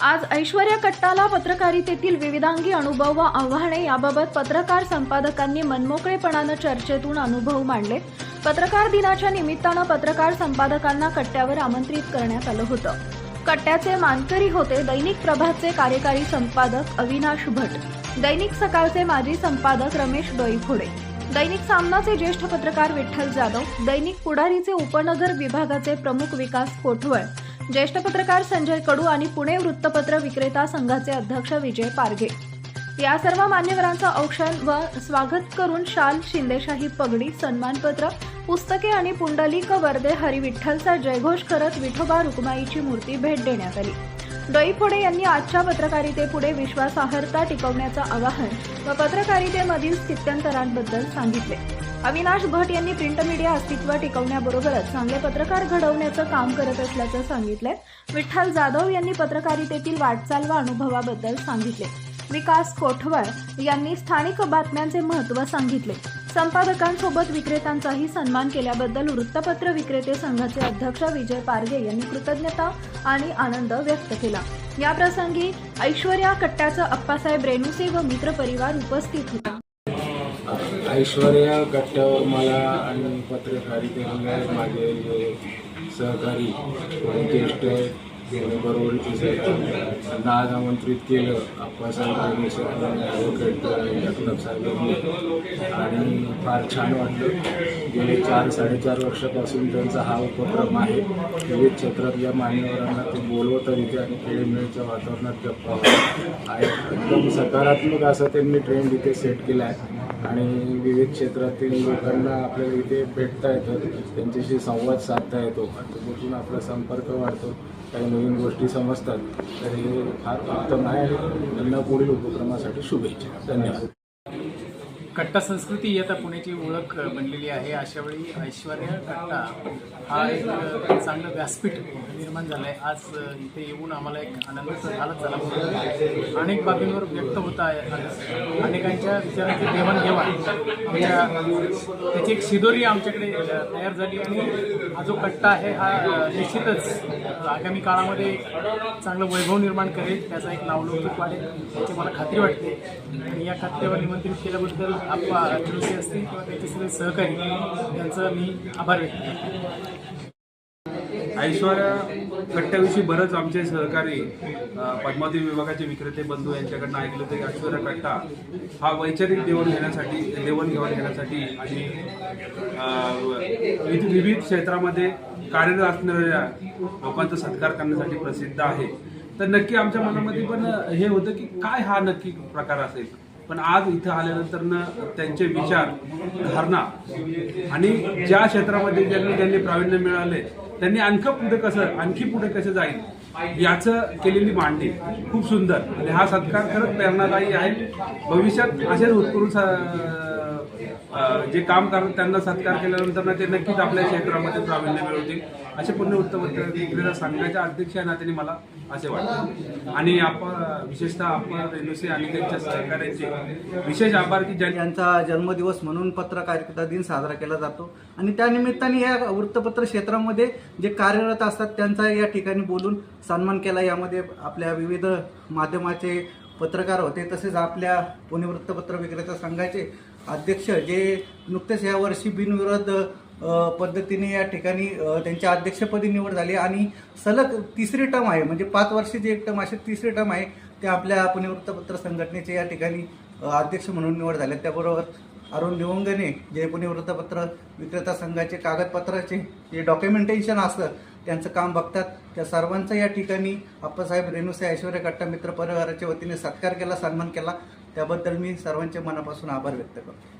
आज ऐश्वर्या कट्टाला पत्रकारितेतील विविधांगी अनुभव व आव्हाने याबाबत पत्रकार संपादकांनी मनमोकळेपणानं चर्चेतून अनुभव मांडले. पत्रकार दिनाच्या निमित्तानं पत्रकार संपादकांना कट्ट्यावर आमंत्रित करण्यात आलं होतं. कट्ट्याचे मानकरी होते दैनिक प्रभातचे कार्यकारी संपादक अविनाश भट. दैनिक सकाळचे माजी संपादक रमेश डोईफोडे दैनिक सामनाचे ज्येष्ठ पत्रकार विठ्ठल जाधव. दैनिक पुढारीचे उपनगर विभागाचे प्रमुख विकास कोठवळ. ज्येष्ठ पत्रकार संजय कडू आणि पुणे वृत्तपत्र विक्रेता संघाचे अध्यक्ष विजय पारघे. या सर्व मान्यवरांचं औक्षण व स्वागत करून शाल शिंदेशाही पगडी सन्मानपत्र पुस्तके आणि पुंडलिक वर्दे हरिविठ्ठलचा जयघोष करत विठोबा रुक्माईची मूर्ती भेट देण्यात आली. डोईफोडे यांनी आजच्या पत्रकारितेपुढे विश्वासार्हता टिकवण्याचं आवाहन व पत्रकारितेमधील स्थित्यंतरांबद्दल सांगितले. अविनाश भट यांनी प्रिंट मीडिया अस्तित्व टिकवण्याबरोबरच चांगले पत्रकार घडवण्याचं काम करत असल्याचं सांगितलंय. विठ्ठल जाधव यांनी पत्रकारितेतील वाटचाल व अनुभवाबद्दल सांगितले. विकास कोठवळ यांनी स्थानिक बातम्यांचे महत्त्व सांगितले. संपादकांसोबत विक्रेत्यांचाही सन्मान केल्याबद्दल वृत्तपत्र विक्रेते संघाचे अध्यक्ष विजय पारगे यांनी कृतज्ञता आणि आनंद व्यक्त केला. याप्रसंगी ऐश्वर्या कट्ट्याचा अप्पासाहेब रेणुसे व मित्रपरिवार उपस्थित होता. ऐश्वर्या गट्ट्यावर मला आणि पत्रकारितेमध्ये माझे जे सहकारी ज्येष्ठ बरोबरीचे सहकारी त्यांना आज आमंत्रित केलं. आप्पासाहेब ॲडव्होकेट जगताप साहेबांनी आणि फार छान वाटलं. गेले चार साडेचार वर्षापासून त्यांचा हा उपक्रम आहे. विविध क्षेत्रातल्या मान्यवरांना ते बोलवतात इथे आणि खेळीमेळीच्या वातावरणात गप्पा आहे एकदम सकारात्मक असा त्यांनी ट्रेंड इथे सेट केला आहे आणि विविध क्षेत्रातील लोकांना आपल्याला इथे भेटता येतं. त्यांच्याशी संवाद साधता येतो. आणि त्याच्यातून आपला संपर्क वाढतो. काही नवीन गोष्टी समजतात. तर हे फार उत्तम आहे. त्यांना पुढील उपक्रमासाठी शुभेच्छा. धन्यवाद. कट्टा संस्कृती ही आता पुण्याची ओळख बनलेली आहे. अशा वेळी ऐश्वर्या कट्टा हा एक चांगलं व्यासपीठ निर्माण झालं आहे आज इथे येऊन आम्हाला एक आनंद झालाच झाला. म्हणून अनेक बाबींवर व्यक्त होत आहे. अनेकांच्या विचारांची देवाणघेवाण आमच्या त्याची एक शिदोरी आमच्याकडे तयार झाली आणि हा जो कट्टा आहे हा निश्चितच आगामी काळामध्ये चांगलं वैभव निर्माण करेल. त्याचा एक नावलौकिक वाढेल याची मला खात्री वाटते. आणि या कट्ट्यावर निमंत्रित केल्याबद्दल आप्पा असतील किंवा त्याचे सगळे सहकारी यांचं मी आभार व्यक्त करतो. ऐश्वर्या कट्ट्याविषयी बरंच आमचे सहकारी पद्मावती विभागाचे विक्रेते बंधू यांच्याकडनं ऐकलं की ऐश्वर्या कट्टा हा वैचारिक देवण घेण्यासाठी देवणघेवाण घेण्यासाठी आणि विविध विविध क्षेत्रामध्ये कार्यरत असणाऱ्या लोकांचा सत्कार करण्यासाठी प्रसिद्ध आहे. तर नक्की आमच्या मनामध्ये पण हे होतं की काय हा नक्की प्रकार असेल? पण आज इथं आल्यानंतर त्यांचे विचार धारणा आणि ज्या क्षेत्रामध्ये ज्यांनी त्यांनी प्रावीण्य मिळाले त्यांनी आणखं पुढे कसं आणखी पुढे कसं जाईल याचं केलेली मांडणी खूप सुंदर. आणि हा सत्कार खरंच प्रेरणादायी आहे. भविष्यात असेच उत्कृष्ट जे काम करतात त्यांना सत्कार केल्यानंतर ना ते नक्कीच आपल्या क्षेत्रामध्ये प्रावीण्य मिळवतील. असे पुण्य वृत्तपत्र संघाच्या अध्यक्ष या नात्याने मला असे वाटते. आणि आपण विशेषतः आपण रेणुसे आणि त्यांच्या सहकार्यांचे विशेष आभार की ज्यांचा यांचा जन्मदिवस म्हणून पत्रकारिता दिन साजरा केला जातो. आणि त्या निमित्ताने या वृत्तपत्र क्षेत्रामध्ये जे कार्यरत असतात त्यांचा या ठिकाणी बोलून सन्मान केला. यामध्ये आपल्या विविध माध्यमाचे पत्रकार होते तसेच आपल्या पुणे वृत्तपत्र विक्रेता संघाचे अध्यक्ष जे नुकतेच यावर्षी बिनविरोध पद्धतीने या ठिकाणी त्यांच्या अध्यक्षपदी निवड झाली आणि सलग तिसरी टर्म आहे म्हणजे पाच वर्षाची एक टर्म अशी तिसरी टर्म आहे ते आपल्या पुणे वृत्तपत्र संघटनेचे या ठिकाणी अध्यक्ष म्हणून निवड झाले. त्याबरोबर अरुण निवंगने जे पुणे वृत्तपत्र विक्रेता संघाचे कागदपत्राचे जे डॉक्युमेंटेशन असतं त्यांचं काम बघतात. त्या सर्वांचा या ठिकाणी आप्पासाहेब रेणुसे ऐश्वर्या कट्टा मित्र परिवाराच्या वतीने सत्कार केला सन्मान केला. त्याबद्दल मी सर्वांच्या मनापासून आभार व्यक्त करतो.